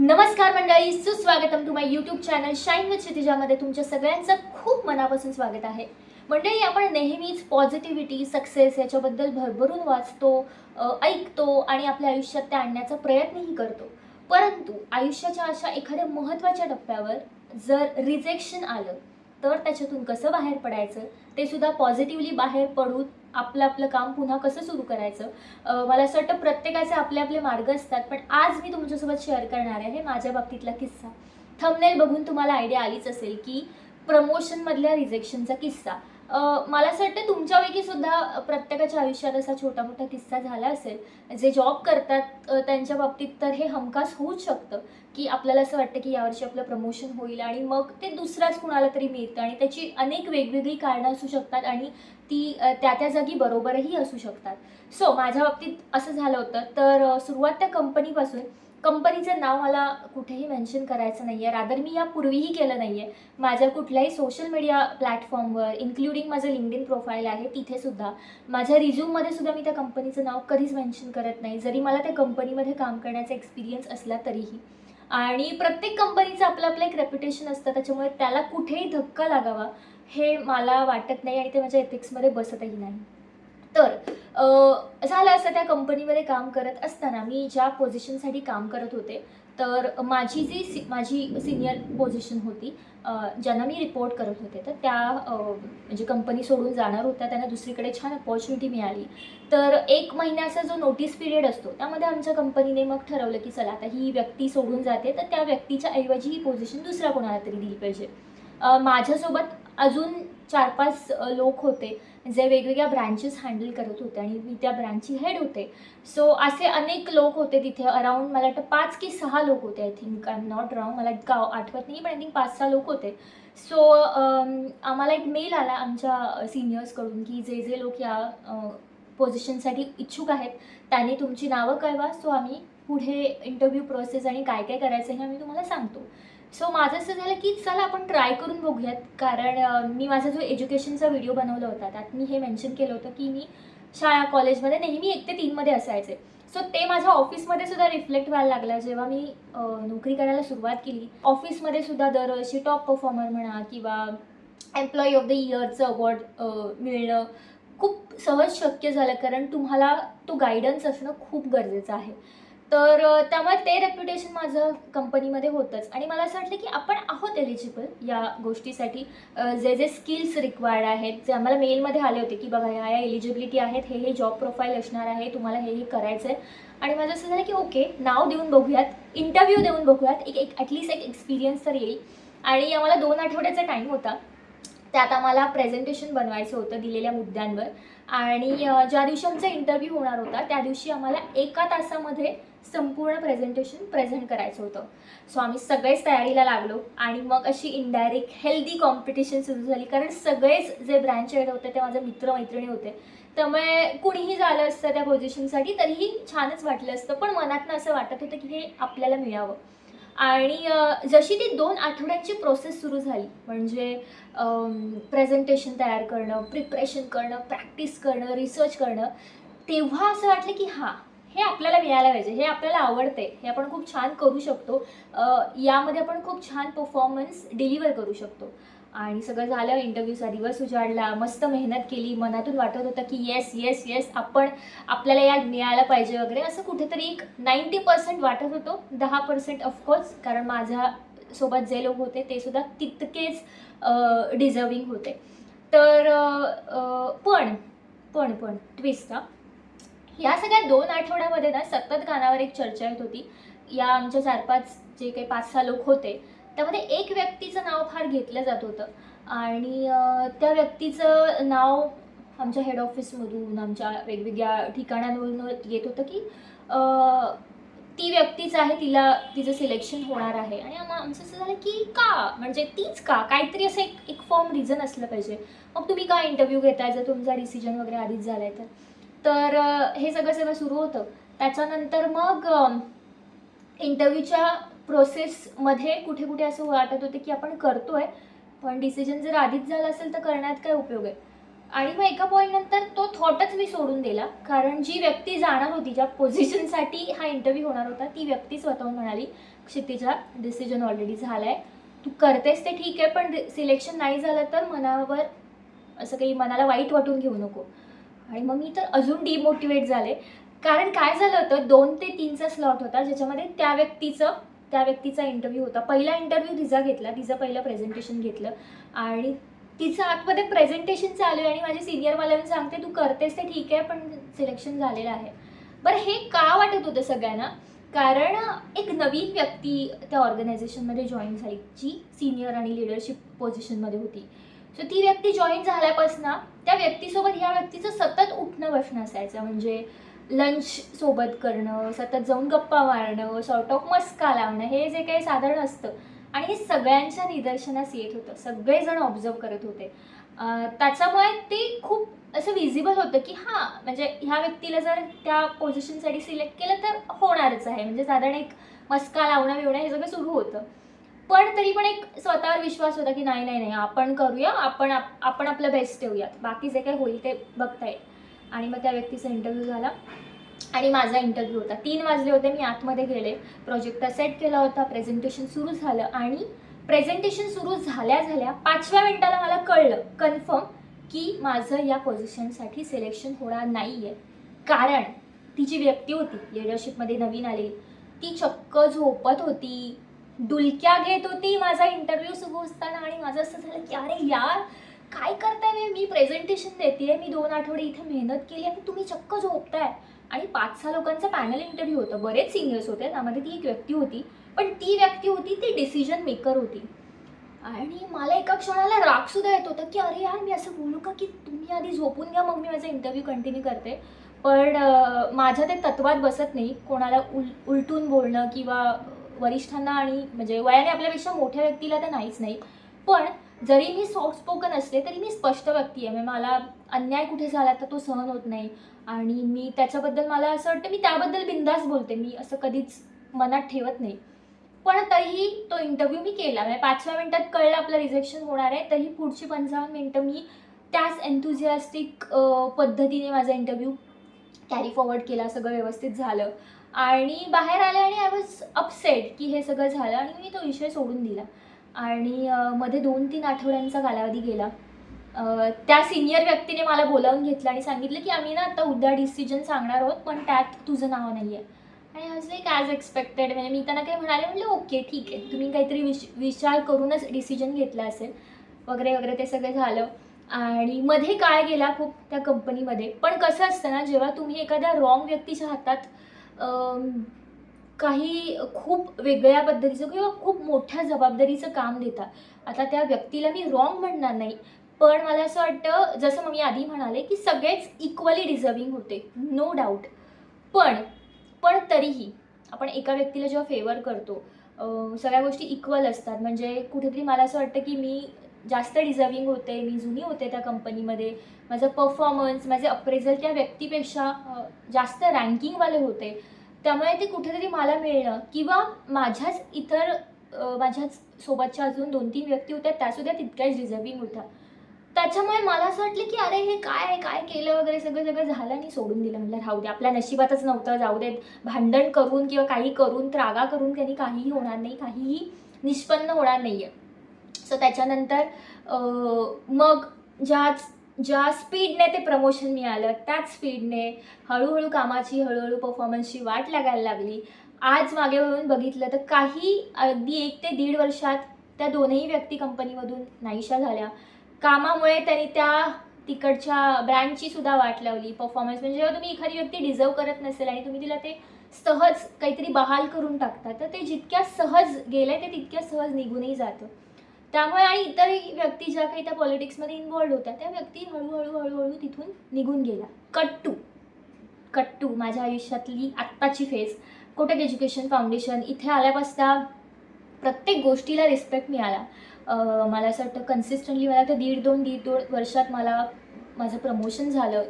नमस्कार मंडळी सुस्वागतम to my YouTube channel shine with क्षितिजामध्ये तुमच्या सगळ्यांचं खूप मनापासून स्वागत आहे. मंडळी आपण नेहमीच पॉझिटिव्हिटी सक्सेस याच्याबद्दल भरभरून वाचतो ऐकतो आणि आपल्या आयुष्यात ते आणण्याचा प्रयत्नही करतो. परंतु आयुष्याच्या अशा एखाद्या महत्त्वाच्या टप्प्यावर जर रिजेक्शन आलं तर त्याच्यातून कसं बाहेर पडायचं? ते सुद्धा पॉझिटिव्हली बाहेर पडून आपलं आपलं काम पुन्हा कसं सुरू करायचं? मला असं वाटतं प्रत्येकाचे आपले आपले मार्ग असतात पण आज मी तुमच्यासोबत शेअर करणार आहे माझ्या बाबतीतला किस्सा. थंबनेल बघून तुम्हाला आयडिया आलीच असेल की प्रमोशनमधल्या रिजेक्शनचा किस्सा. मला असं वाटतं तुमच्यापैकी सुद्धा प्रत्येकाच्या आयुष्यात असा छोटा मोठा किस्सा झाला असेल. जे जॉब करतात त्यांच्या बाबतीत तर हे हमखास होऊच शकतं की आपल्याला असं वाटतं की यावर्षी आपलं प्रमोशन होईल आणि मग ते दुसराच कुणाला तरी मिळतं आणि त्याची अनेक वेगवेगळी कारणं असू शकतात आणि ती त्या त्या जागी बरोबरही असू शकतात. सो माझ्या बाबतीत असं झालं होतं. तर सुरुवात त्या कंपनीपासून कंपनीचं नाव मला कुठेही मेन्शन करायचं नाही आहे रादर मी यापूर्वीही केलं नाही आहे माझ्या कुठल्याही सोशल मीडिया प्लॅटफॉर्मवर इन्क्लुडिंग माझं लिंकडिन प्रोफाईल आहे तिथेसुद्धा माझ्या रिझ्यूममध्ये सुद्धा मी त्या कंपनीचं नाव कधीच मेन्शन करत नाही. जरी मला त्या कंपनीमध्ये काम करण्याचा एक्सपिरियन्स असला तरीही. आणि प्रत्येक कंपनीचं आपलं आपलं एक रेप्युटेशन असतं. त्याच्यामुळे त्याला कुठेही धक्का लागावा हे मला वाटत नाही आणि ते माझ्या एथिक्समध्ये बसतही नाही. तर झालं असं त्या कंपनीमध्ये काम करत असताना मी ज्या पोझिशनसाठी काम करत होते तर माझी जी सि माझी सिनियर पोझिशन होती ज्यांना मी रिपोर्ट करत होते तर त्या म्हणजे कंपनी सोडून जाणार होत्या त्यांना दुसरीकडे छान अपॉर्च्युनिटी मिळाली. तर एक महिन्याचा जो नोटीस पिरियड असतो त्यामध्ये आमच्या कंपनीने मग ठरवलं की चला आता ही व्यक्ती सोडून जाते तर त्या व्यक्तीच्या ऐवजी ही पोझिशन दुसऱ्या कोणाला तरी दिली पाहिजे. माझ्यासोबत अजून चार पाच लोक होते जे वेगवेगळ्या ब्रँचेस हँडल करत होते आणि मी त्या ब्रँचची हेड होते. सो असे अनेक लोक होते तिथे. अराऊंड मला वाटतं पाच की सहा लोक होते I think I am not wrong मला इतका आठवत नाही पण आय थिंक पाच सहा लोक होते. सो आम्हाला एक मेल आला आमच्या सिनियर्सकडून की जे जे लोक या पोझिशनसाठी इच्छुक आहेत त्यांनी तुमची नावं कळवा. सो आम्ही पुढे इंटरव्ह्यू प्रोसेस आणि काय काय करायचं हे आम्ही तुम्हाला सांगतो. सो माझं असं झालं की चला आपण ट्राय करून बघूयात. कारण मी माझा जो एज्युकेशनचा व्हिडिओ बनवला होता त्यात मी हे मेन्शन केलं होतं की मी शाळा कॉलेजमध्ये नेहमी एक ते तीनमध्ये असायचे. सो ते माझ्या ऑफिसमध्ये सुद्धा रिफ्लेक्ट व्हायला लागलं. जेव्हा मी नोकरी करायला सुरुवात केली ऑफिसमध्ये सुद्धा दरवर्षी टॉप परफॉर्मर म्हणा किंवा एम्प्लॉई ऑफ द इयरचं अवॉर्ड मिळणं खूप सहज शक्य झालं. कारण तुम्हाला तो गायडन्स असणं खूप गरजेचं आहे. तर त्यामुळे ते रेप्युटेशन माझं कंपनीमध्ये होतंच. आणि मला असं वाटलं की आपण आहोत एलिजिबल या गोष्टीसाठी. जे जे स्किल्स रिक्वायर्ड आहेत जे आम्हाला मेलमध्ये आले होते की बघा ह्या या एलिजिबिलिटी आहेत हे हे जॉब प्रोफाईल असणार आहे तुम्हाला हे हे करायचं आहे आणि माझं असं झालं की ओके नाव देऊन बघूयात इंटरव्ह्यू देऊन बघूयात एक एक ॲटलिस्ट एक एक्सपिरियन्स तर येईल. आणि आम्हाला दोन आठवड्याचा टाईम होता. त्यात आम्हाला प्रेझेंटेशन बनवायचं होतं दिलेल्या मुद्द्यांवर. आणि ज्या दिवशी आमचा इंटरव्ह्यू होणार होता त्या दिवशी आम्हाला एका तासामध्ये संपूर्ण प्रेझेंटेशन प्रेझेंट करायचं होतं. सो आम्ही सगळेच तयारीला लागलो आणि मग अशी इनडायरेक्ट हेल्दी कॉम्पिटिशन सुरू झाली. कारण सगळेच जे ब्रँच हेड होते ते माझे मित्रमैत्रिणी होते. त्यामुळे कुणीही झालं असतं त्या पोझिशनसाठी तरीही छानच वाटलं असतं. पण मनातनं असं वाटत होतं की हे आपल्याला मिळावं. आणि जशी ती दोन आठवड्यांची प्रोसेस सुरू झाली म्हणजे प्रेझेंटेशन तयार करणं प्रिपरेशन करणं प्रॅक्टिस करणं रिसर्च करणं तेव्हा असं वाटलं की हां हे आपल्याला मिळायला पाहिजे हे आपल्याला आवडते हे आपण खूप छान करू शकतो. यामध्ये आपण खूप छान परफॉर्मन्स डिलिव्हर करू शकतो. आणि सगळं झालं इंटरव्ह्यूचा दिवस उजाडला मस्त मेहनत केली मनातून वाटत होतं की येस येस येस आपण आपल्याला यात मिळायला पाहिजे वगैरे असं कुठेतरी एक नाईंटी पर्सेंट वाटत होतो दहा पर्सेंट ऑफकोर्स कारण माझ्या सोबत जे लोक होते ते सुद्धा तितकेच डिझर्विंग होते. तर पण पण पण ट्विस्ट हा. या सगळ्या दोन आठवड्यामध्ये ना सतत कानावर एक चर्चा येत होती. या आमच्या चार पाच जे काही पाच सहा लोक होते त्यामध्ये एक व्यक्तीचं नाव फार घेतलं जात होतं. आणि त्या व्यक्तीचं नाव आमच्या हेड ऑफिसमधून आमच्या वेगवेगळ्या ठिकाणांवरून येत होतं की ती व्यक्तीच आहे तिला तिचं सिलेक्शन होणार आहे. आणि आम्हा आमचं असं झालं की का? म्हणजे तीच का? काहीतरी असं एक एक फॉर्म रिझन असलं पाहिजे. मग तुम्ही का इंटरव्ह्यू घेताय? जर तुमचा डिसिजन वगैरे आधीच झाला आहे तर तर हे सगळं सगळं सुरू होतं. त्याच्यानंतर मग इंटरव्ह्यूच्या प्रोसेसमध्ये कुठे कुठे असं वाटत होते की आपण करतो आहे पण डिसिजन जर आधीच झालं असेल तर करण्यात काय उपयोग आहे? आणि मग एका पॉईंटनंतर तो थॉटच मी सोडून दिला कारण जी व्यक्ती जाणार होती ज्या पोझिशनसाठी हा इंटरव्ह्यू होणार होता ती व्यक्ती स्वतःहून म्हणाली क्षितिजा डिसिजन ऑलरेडी झाला आहे तू करतेस ते ठीक आहे पण सिलेक्शन नाही झालं तर मनावर असं काही मनाला वाईट वाटून घेऊ नको. आणि मग मी तर अजून डिमोटिवेट झाले. कारण काय झालं होतं दोन ते तीनचा स्लॉट होता ज्याच्यामध्ये त्या व्यक्तीचं त्या व्यक्तीचा इंटरव्ह्यू होता. पहिला इंटरव्ह्यू तिचा घेतला तिचं पहिलं प्रेझेंटेशन घेतलं. आणि तिचं आतमध्ये प्रेझेंटेशन चालू आहे आणि माझे सिनियर मला येऊन सांगते तू करतेस ते ठीक आहे पण सिलेक्शन झालेलं आहे. बरं हे का वाटत होतं सगळ्यांना? कारण एक नवीन व्यक्ती त्या ऑर्गनायझेशनमध्ये जॉईन झाली जी सिनियर आणि लिडरशिप पोझिशनमध्ये होती. सो ती व्यक्ती जॉईन झाल्यापासून त्या व्यक्तीसोबत ह्या व्यक्तीचं सतत उठणं बसणं असायचं. म्हणजे लंच सोबत करणं सतत जाऊन गप्पा मारणं सॉर्ट ऑफ मस्का लावणं हे जे काही साधारण असतं आणि हे सगळ्यांच्या निदर्शनास येत होतं सगळेजण ऑब्झर्व करत होते. त्याच्यामुळे ते खूप असं विजिबल होतं की हां म्हणजे ह्या व्यक्तीला जर त्या पोझिशनसाठी सिलेक्ट केलं तर होणारच आहे. म्हणजे साधारण एक मस्का लावणं बिवणं हे सगळं सुरू होतं. पण तरी पण एक स्वतःवर विश्वास होता की नाही नाही नाही आपण करूया आपण आप- आपण आपलं बेस्ट ठेवूयात. बाकी जे काही होईल ते बघता येईल. आणि मग त्या व्यक्तीचा इंटरव्ह्यू झाला. आणि माझा इंटरव्ह्यू होता. तीन वाजले होते मी आतमध्ये गेले. प्रोजेक्टर सेट केला होता. प्रेझेंटेशन सुरू झालं. आणि प्रेझेंटेशन सुरू झाल्या झाल्या पाचव्या मिनिटाला मला कळलं कन्फर्म की माझं या पोझिशनसाठी सिलेक्शन होणार नाही आहे कारण ती जी व्यक्ती होती लिडरशिपमध्ये नवीन आली ती चक्क झोपत होती. डुलक्या घेत होती माझा इंटरव्ह्यू सुरू असताना. आणि माझं असं झालं की अरे यार काय करताय मी? मी प्रेझेंटेशन देते मी दोन आठवडे इथे मेहनत केली आणि तुम्ही चक्क झोपताय. आणि पाच सहा लोकांचा पॅनल इंटरव्ह्यू होता. बरेच सिनियर्स होते. त्यामध्ये ती एक व्यक्ती होती. पण ती व्यक्ती होती ती डिसिजन मेकर होती. आणि मला एका क्षणाला राग सुद्धा येत होता की अरे यार मी असं बोलू का की तुम्ही आधी झोपून घ्या मग मी माझा इंटरव्ह्यू कंटिन्यू करते. पण माझ्या ते तत्वात बसत नाही. कोणाला उल उलटून बोलणं किंवा वरिष्ठांना आणि म्हणजे वयाने आपल्यापेक्षा मोठ्या व्यक्तीला तर नाहीच नाही. पण जरी मी सॉफ्ट स्पोकन असले तरी मी स्पष्ट व्यक्ती आहे. म्हणजे मला अन्याय कुठे झाला तर तो सहन होत नाही. आणि मी त्याच्याबद्दल मला असं वाटतं मी त्याबद्दल बिंदास बोलते. मी असं कधीच मनात ठेवत नाही. पण तरीही तो इंटरव्ह्यू मी केला. म्हणजे पाचव्या मिनटात कळलं आपलं रिजेक्शन होणार आहे. तरी पुढची पंचावन्न मिनटं मी त्याच एन्थुझियास्टिक पद्धतीने माझा इंटरव्ह्यू कॅरी फॉरवर्ड केला. सगळं व्यवस्थित झालं. आणि बाहेर आले आणि आय वॉज अपसेट की हे सगळं झालं आणि मी तो विषय सोडून दिला. आणि मध्ये दोन तीन आठवड्यांचा कालावधी गेला. त्या सिनियर व्यक्तीने मला बोलावून घेतलं आणि सांगितलं की आम्ही ना आता उद्या डिसिजन सांगणार आहोत पण त्यात तुझं नाव नाही आहे आणि आज लाईक ॲज एक्सपेक्टेड म्हणजे मी त्यांना काही म्हणाले म्हटलं ओके ठीक आहे. तुम्ही काहीतरी विश विचार करूनच डिसिजन घेतला असेल. वगैरे वगैरे ते सगळं झालं. आणि मध्ये काय गेला खूप त्या कंपनीमध्ये पण कसं असतं ना जेव्हा तुम्ही एखाद्या रॉंग व्यक्तीच्या हातात काही खूप वेगळ्या पद्धतीचं किंवा खूप मोठ्या जबाबदारीचं काम देतात. आता त्या व्यक्तीला मी रॉंग म्हणणार नाही पण मला असं वाटतं जसं मग मी आधी म्हणाले की सगळेच इक्वली डिझर्विंग होते नो डाऊट पण पण तरीही आपण एका व्यक्तीला जेव्हा फेवर करतो सगळ्या गोष्टी इक्वल असतात. म्हणजे कुठेतरी मला असं वाटतं की मी जास्त डिझर्विंग होते मी जुनी होते त्या कंपनीमध्ये माझं परफॉर्मन्स माझे अप्रेझल त्या व्यक्तीपेक्षा जास्त रँकिंगवाले होते. त्यामुळे ते कुठेतरी मला मिळणं किंवा माझ्याच इतर माझ्याच सोबतच्या अजून दोन तीन व्यक्ती होत्या त्यासुद्धा तितक्याच डिझर्विंग होत्या. त्याच्यामुळे मला असं वाटलं की अरे हे काय आहे, काय केलं वगैरे? सगळं सगळं झालं आणि सोडून दिलं. म्हटलं राहू दे आपल्या नशिबातच नव्हतं जाऊ देत. भांडण करून किंवा काही करून त्रागा करून त्यांनी काहीही होणार नाही काहीही निष्पन्न होणार नाही आहे सो त्याच्यानंतर मग ज्याच ज्या स्पीडने ते प्रमोशन मिळालं त्याच स्पीडने हळूहळू कामाची हळूहळू परफॉर्मन्सची वाट लागायला लागली. आज मागे वळून बघितलं तर काही अगदी एक ते दीड वर्षात त्या दोनही व्यक्ती कंपनीमधून नाहीशा झाल्या. कामामुळे त्यांनी त्या तिकडच्या ब्रँडची सुद्धा वाट लावली. परफॉर्मन्स म्हणजे जेव्हा तुम्ही एखादी व्यक्ती डिझर्व करत नसेल आणि तुम्ही तिला ते सहज काहीतरी बहाल करून टाकता तर ते जितक्या सहज गेलं ते तितक्या सहज निघूनही जातं. त्यामुळे आणि इतरही व्यक्ती ज्या काही त्या पॉलिटिक्समध्ये इन्वॉल्ड होत्या त्या व्यक्ती हळूहळू हळूहळू तिथून निघून गेल्या. कट्टू. कट्टू माझ्या आयुष्यातली आत्ताची फेज कोटक एज्युकेशन फाउंडेशन. इथे आल्यापासून प्रत्येक गोष्टीला रिस्पेक्ट मिळाला. मला असं वाटतं कन्सिस्टंटली मला तर दीड दोन दीड दोन वर्षात मला माझं प्रमोशन झालं.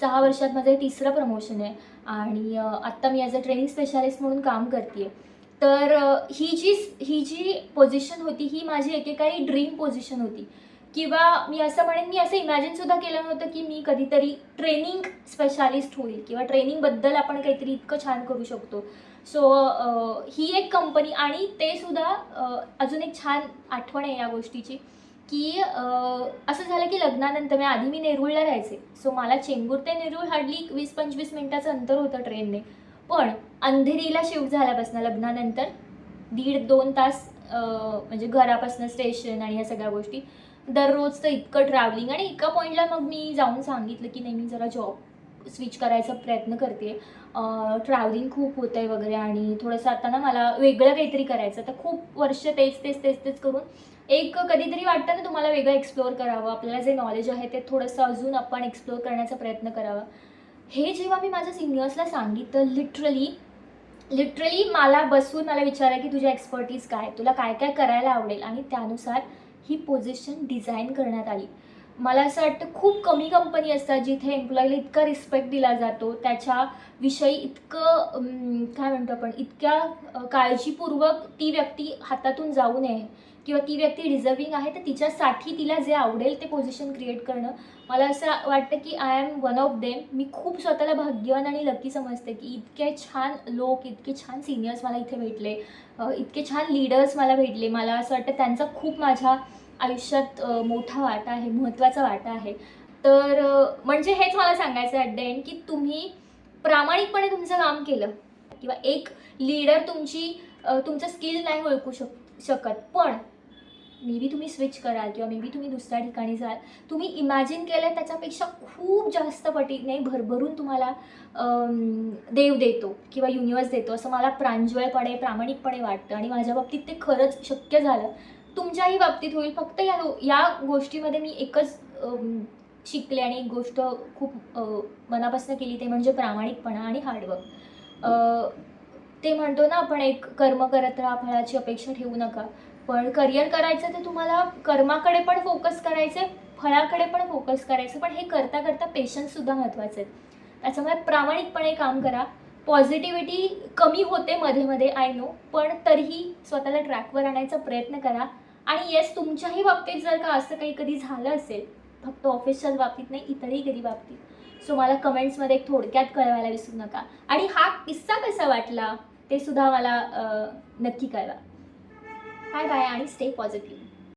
सहा वर्षात माझं तिसरं प्रमोशन आहे. आणि आत्ता मी ॲज अ ट्रेनिंग स्पेशालिस्ट म्हणून काम करते आहे तर ही जी ही जी पोझिशन होती ही माझी एकेकाळी ड्रीम पोझिशन होती. किंवा मी असं म्हणेन मी असं इमॅजिनसुद्धा केलं नव्हतं की मी कधीतरी ट्रेनिंग स्पेशालिस्ट होईल किंवा ट्रेनिंगबद्दल आपण काहीतरी इतकं छान करू शकतो. सो ही एक कंपनी आणि ते सुद्धा अजून एक छान आठवण आहे या गोष्टीची की असं झालं की लग्नानंतर मी आधी मी नेरूळला राहायचे. सो मला चेंबूर ते नेरूळ हार्डली वीस पंचवीस मिनटाचं अंतर होतं ट्रेनने पण अंधेरीला शिफ्ट झाल्यापासून लग्नानंतर दीड दोन तास म्हणजे घरापासून स्टेशन आणि ह्या सगळ्या गोष्टी दररोजचं इतकं ट्रॅव्हलिंग आणि एका पॉईंटला मग मी जाऊन सांगितलं की नाही मी जरा जॉब स्विच करायचा प्रयत्न करते. ट्रॅव्हलिंग खूप होतं आहे वगैरे आणि थोडंसं आता ना मला वेगळं काहीतरी करायचं तर खूप वर्ष तेच तेच तेच तेच करून एक कधीतरी वाटतं ना तुम्हाला वेगळं एक्सप्लोअर करावं आपल्याला जे नॉलेज आहे ते थोडंसं अजून आपण एक्सप्लोअर करण्याचा प्रयत्न करावा. हे जेव्हा मी माझ्या सिनियर्सला सांगितलं लिटरली लिटरली मला बसून मला विचारलं की तुझ्या एक्सपर्टीज काय? तुला काय काय करायला आवडेल? आणि त्यानुसार ही पोझिशन डिझाईन करण्यात आली. मला असं वाटतं खूप कमी कंपनी असतात जिथे एम्प्लॉईला इतका रिस्पेक्ट दिला जातो. त्याच्याविषयी इतकं काय म्हणतो आपण इतक्या काळजीपूर्वक ती व्यक्ती हातातून जाऊ नये. किंवा ती व्यक्ती डिझर्विंग आहे तर तिच्यासाठी तिला जे आवडेल ते पोझिशन क्रिएट करणं. मला असं वाटतं की I am one of them मी खूप स्वतःला भाग्यवान आणि लकी समजते की इतके छान लोक इतके छान सिनियर्स मला इथे भेटले. इतके छान लीडर्स मला भेटले. मला असं वाटतं त्यांचा खूप माझ्या आयुष्यात मोठा वाटा आहे महत्त्वाचा वाटा आहे. तर म्हणजे हेच मला सांगायचं ॲट द एंड की तुम्ही प्रामाणिकपणे तुमचं काम केलं. किंवा एक लीडर तुमची तुमचं स्किल नाही ओळखू शक शकत. पण मे बी तुम्ही स्विच कराल किंवा मे बी तुम्ही दुसऱ्या ठिकाणी जाल. तुम्ही इमॅजिन केलं त्याच्यापेक्षा खूप जास्त पटीने भरभरून तुम्हाला देव देतो किंवा युनिवर्स देतो. असं मला प्रांजळपणे प्रामाणिकपणे वाटतं. आणि माझ्या बाबतीत ते खरंच शक्य झालं. तुमच्याही बाबतीत होईल. फक्त या या गोष्टीमध्ये मी एकच शिकले आणि एक गोष्ट खूप मनापासून केली ते म्हणजे प्रामाणिकपणा आणि हार्डवर्क ते म्हणतो ना आपण एक कर्म करत राहा फळाची अपेक्षा ठेवू नका. पण करिअर करायचं तर तुम्हाला कर्माकडे पण फोकस करायचे फळाकडे पण फोकस करायचं पण हे करता करता पेशन्ससुद्धा महत्त्वाचं आहे. त्याच्यामुळे प्रामाणिकपणे काम करा. पॉझिटिव्हिटी कमी होते मध्ये मध्ये आय नो पण तरीही स्वतःला ट्रॅकवर आणायचा प्रयत्न करा. आणि येस तुमच्याही बाबतीत जर का असं काही कधी झालं असेल फक्त ऑफिसच्याच बाबतीत नाही इतरही कधी बाबतीत. सो मला कमेंट्समध्ये एक थोडक्यात कळवायला विसरू नका. आणि हा किस्सा कसा वाटला ते सुद्धा मला नक्की कळवा. बाय बाय आणि स्टे पॉझिटिव्ह